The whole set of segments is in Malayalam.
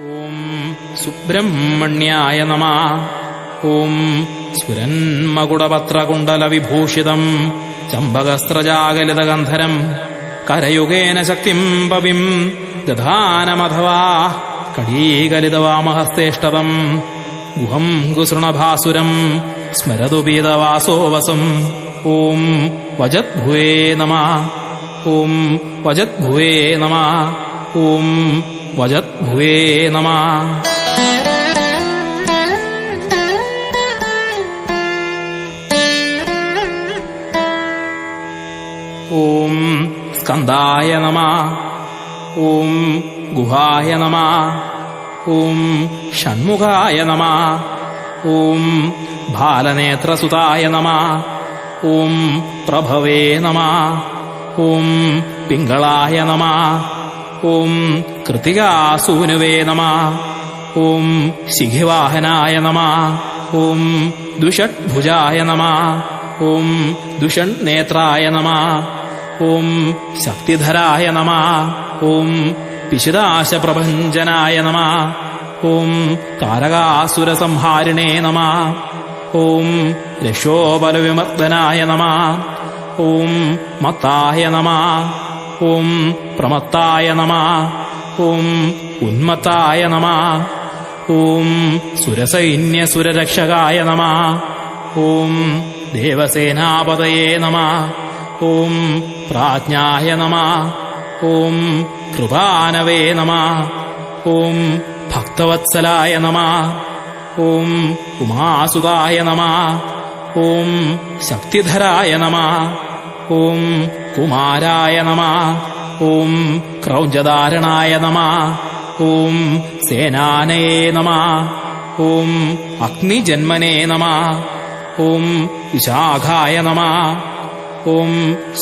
ഓം സുബ്രഹ്മണ്യായ നമ. ഓം സ്ഫുരന്മകുടപത്രകുണ്ടലവിഭൂഷിതം ചമ്പകസ്ത്രജാഗലിതഗന്ധരം കരയുഗേന ശക്തിം പവിം ദധാനമഥവാ കടീകലിതവാമഹസ്തേഷ്ടതം ഗുഹം കുസൃണഭാസുരം സ്മരതു പീതവാസോവസം ഓം വജദ്ഭുവേ നമ. ഓം വജദ്ഭുവേ നമ. ഓം वजद्भुवे नमः। ॐ स्कन्दाय गुहाय नमः। षण्मुखाय नमः। भालनेत्रसुताय नमः। प्रभवे नमः। पिङ्गळाय नमः। ഓം കൃത്തികാസൂനുവേ നമ. ഓം ശിഖിവാഹനായ നമ. ഓം ദുഷഡ്ഭുജായ നമ. ഓം ദുഷണ്ണേത്രായ നമ. ഓം ശക്തിധരായ നമ. ഓം പിശുദാശപ്രഭഞ്ജനായ നമ. ഓം താരകാസുരസംഹാരിണേ നമ. ഓം രക്ഷോബലവിമർദ്ദനായ നമ. ഓം മത്തായ നമ. ഓം പ്രമത്തായ നമ ഓം ഉന്മത്തായ നമ ഓം സുരസൈന്യസുരരക്ഷകായ നമ ഓം ദേവസേനാപതയേ നമ ഓം പ്രാജ്ഞായ നമ ഓം കൃപാനവേ നമ ഓം ഭക്തവത്സലായ നമ ഓം ഉമാസുതായ നമ ഓം ശക്തിധരായ നമ ഓം കുമാരായ നമ ഓം ക്രൗഞ്ചധാരണായ നമ ഓം സേനാനയേ നമ ഓം അഗ്നിജന്മനേ നമ ഓം വിശാഖായ നമ ഓം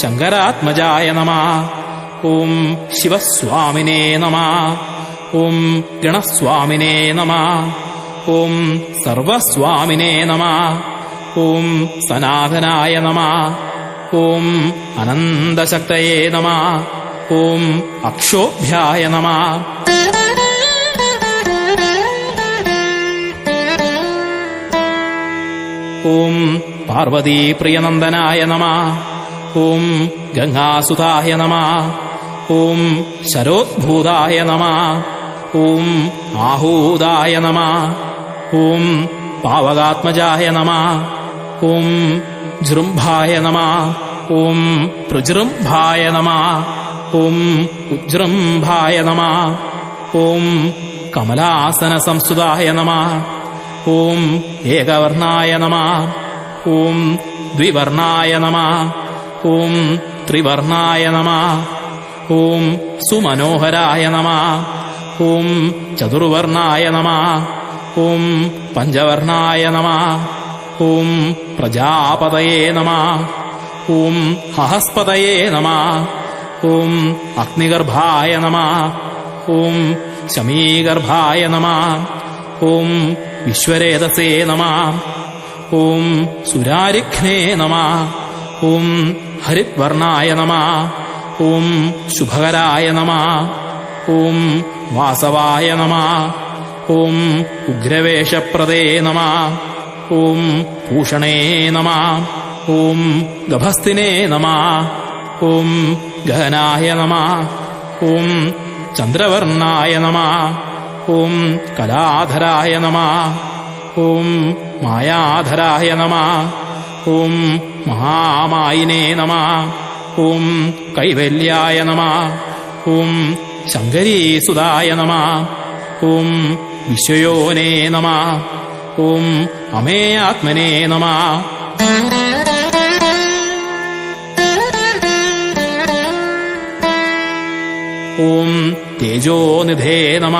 ശങ്കരാത്മജായ നമ ഓം ശിവസ്വാമിനേ നമ ഓം ഗണസ്വാമിനേ നമ ഓം സർവസ്വാമിനേ നമ ഓം സനാതനായ നമ ഓം അനന്തശക്തയേ നമ ഓം അക്ഷോഭ്യായ നമ. ഓം പാർവതീപ്രിയനന്ദനായ നമ ഓം ഗംഗാസുതായ നമ ഓം ശരോദ്ഭൂതായ നമ ഓം ആഹൂതായ നമ ഓം പാവകാത്മജായ നമ ഓം ജൃംഭായ നമ. ഓം പ്രജൃംഭായ നമ. ഓം ഉജൃംഭായ നമ. ഓം കമലാസന സംസ്തുതായ നമ. ഓം ഏകവർണായ നമ. ഓം ദ്വിവർണായ നമ. ഓം ത്രിവർണായ നമ. ഓം സുമനോഹരായ നമ. ഓം ചതുർവർണായ നമ. ഓം പഞ്ചവർണായ നമ. ഓം പ്രജാപതയേ നമ. ഓം ഹഹസ്പതയേ നമ. ഓം അഗ്നിഗർഭായ നമ. ഓം ശമീഗർഭായ നമ. ഓം വിശ്വരേതസേ നമ. ഓം സുരാരിഘ്നേ നമ. ഓം ഹരിത്വർണായ നമ. ഓം ശുഭകരായ നമ. ഓം വാസവായ നമ. ഓം ഉഗ്രവേഷപ്രദേ നമ. ഓം ഭൂഷണേ നമ ഓം ഗഭസ്തിനേ നമ ഓം ഗഹനായ നമ ഓം ചന്ദ്രവർണായ നമ ഓം കലാധരായ നമ ഓം മായാധരായ നമ ഓം മഹാമായിനേ നമ ഓം കൈവല്യായ നമ ഓം ശങ്കരീസുതായ നമ ഓം വിശ്വയോനേ നമ ഓം ആത്മനേ നമ. ഓം തേജോ നിധേ നമ.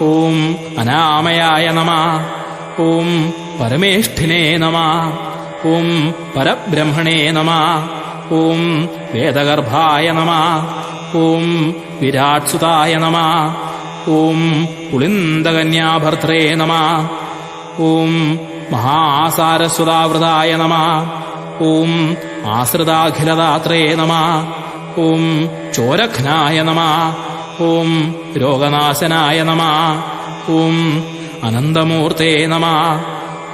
ഓം അനാമയായ നമ. ഓം പരമേഷ്ഠിനേ നമ. ഓം പരബ്രഹ്മണേ നമ. ഓം വേദഗർഭായ നമ. ഓം വിരാട്സുതായ നമ. ഓം പുളിന്ദകന്യാഭർത്രേ നമ. ഓം മഹാസാരസ്വതാവൃതായ നമ ഓം ആശ്രിതാഖിലദാത്രേ നമ ഓം ചോരഘ്നായ നമ ഓം രോഗനാശനായ നമ ഓം അനന്തമൂർത്തേ നമ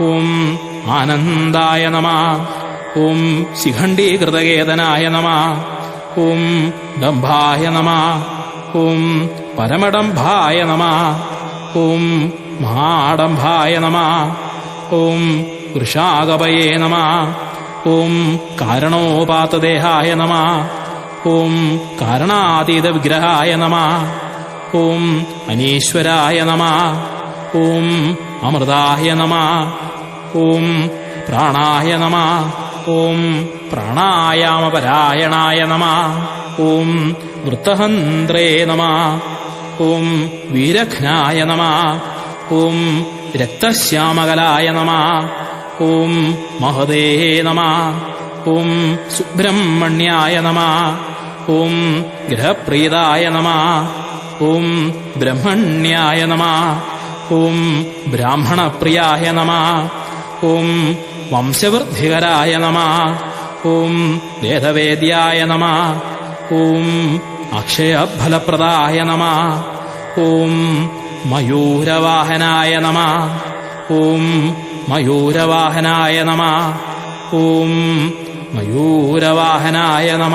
ഓം ആനന്ദായ നമ ഓം ശിഖണ്ഡീകൃതകേതനായ നമ ഓം ഡംഭായ നമ ഓം പരമഡംഭായ നമ ഓം മഹാഡംഭായ നമ. ഓം വൃഷാകപയേ നമ. ഓം കാരണോപാതദേഹായ നമ. ഓം കാരണാതീത വിഗ്രഹായ നമ. ഓം അനീശ്വരായ നമ. ഓം അമൃതായ നമ. ഓം പ്രാണായ നമ. ഓം പ്രാണായാമപരായണായ നമ. ഓം വൃത്തഹന്ത്രേ നമ. ഓം വീരഘ്നായ നമ. ഓം രക്തശ്യാമകലായ നമ. ഓം മഹദേ നമ. ഓം സുബ്രഹ്മണ്യായ നമ. ഓം ഗ്രഹപ്രീതായ നമ. ഓം ബ്രഹ്മണ്യായ നമ. ഓം ബ്രാഹ്മണപ്രിയായ നമ. ഓം വംശവൃദ്ധികരായ നമ. ഓം വേദവേദ്യായ നമ. ഓം അക്ഷയഫലപ്രദായ നമ. ഓം മയൂരവാഹനായ നമ. ഓം മയൂരവാഹനായ നമ. ഓം മയൂരവാഹനായ നമ.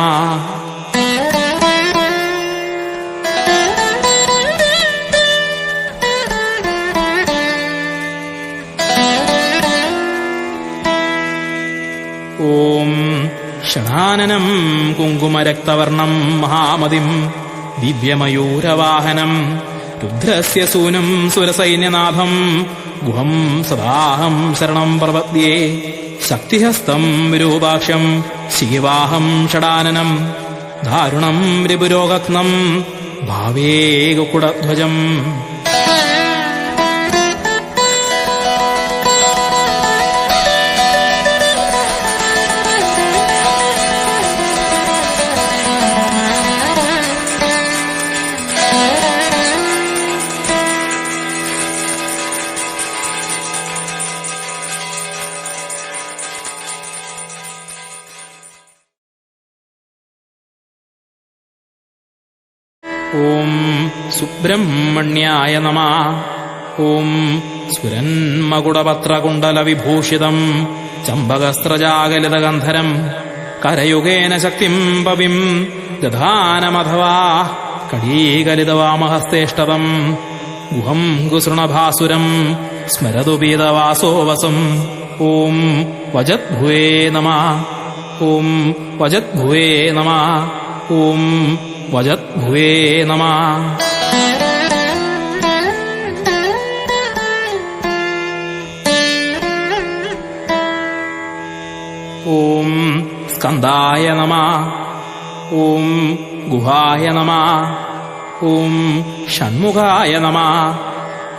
ഓം ഷണാനനം കുങ്കുമരക്തവർണം മഹാമതിം ദിവ്യമയൂരവാഹനം. രുദ്രസ്യ സൂനം സുരസൈന്യനാഥം. ഗുഹം സദാഹം ശരണം പ്രപദ്യേ ശക്തിഹസ്തം വിരൂപാക്ഷം ശിവാഹം ഷടാനനം ദാരുണം രിപുരോഗത്നം ഭാവേ സുബ്രഹ്മണ്യായ നമ ഓം സുരന്മകുടപത്രകുണ്ടലവിഭൂഷിതം ചമ്പകസ്ത്രജാഗലിതഗന്ധരം കരയുഗേന ശക്തിം പവിം ദധാനമഥവാ കടീകലിതവാമഹസ്തേഷ്ടതം ഗുഹം കുസൃണഭാസുരം സ്മരതു പീതവാസോവസം ഓം വജദ്ഭുവേ നമ ഓം വജദ്ഭുവേ നമ ഓം വജദ്ഭുവേ നമ ഓം സ്കന്ധായ നമ ഓം ഗുഹായ നമ ഓം ഷൺമുഖായ നമ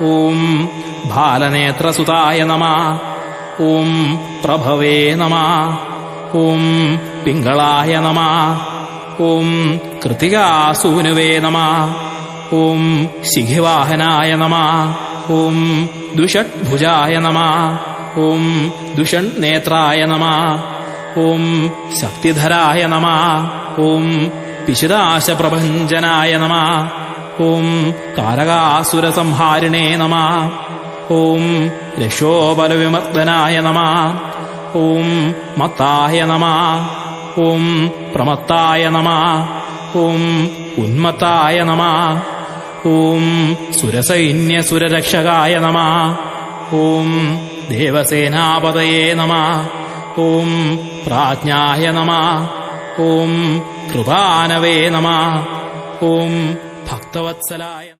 ഓം ബാലനേത്രസുതായ നമ ഓം പ്രഭവേ നമ ഓം പിങ്കളായ നമ ഓം കൃതികാസൂനുവേ നമ ഓം ശിഖിവാഹനായ നമ ഓം ദുഷഡ്ഭുജായ നമ ഓം ദുഷൺ നേത്രായ നമ ഓം ശക്തിധരായ നമ ഓം പിശുദാശപ്രഭഞ്ജനായ നമ ഓം താരകാസുരസംഹാരിണേ നമ ഓം രക്ഷോബലവിമർദ്ദനായ നമ ഓം മത്തായ നമ ഓം പ്രമത്തായ നമ ഓം ഉന്മത്തായ നമ ഓം സുരസൈന്യസുരരക്ഷകായ നമ ഓം ദേവസേനാപതയേ നമ ഓം പ്രാജ്ഞായ നമ. ഓം കൃപാനവേ നമ. ഓം ഭക്തവത്സലായ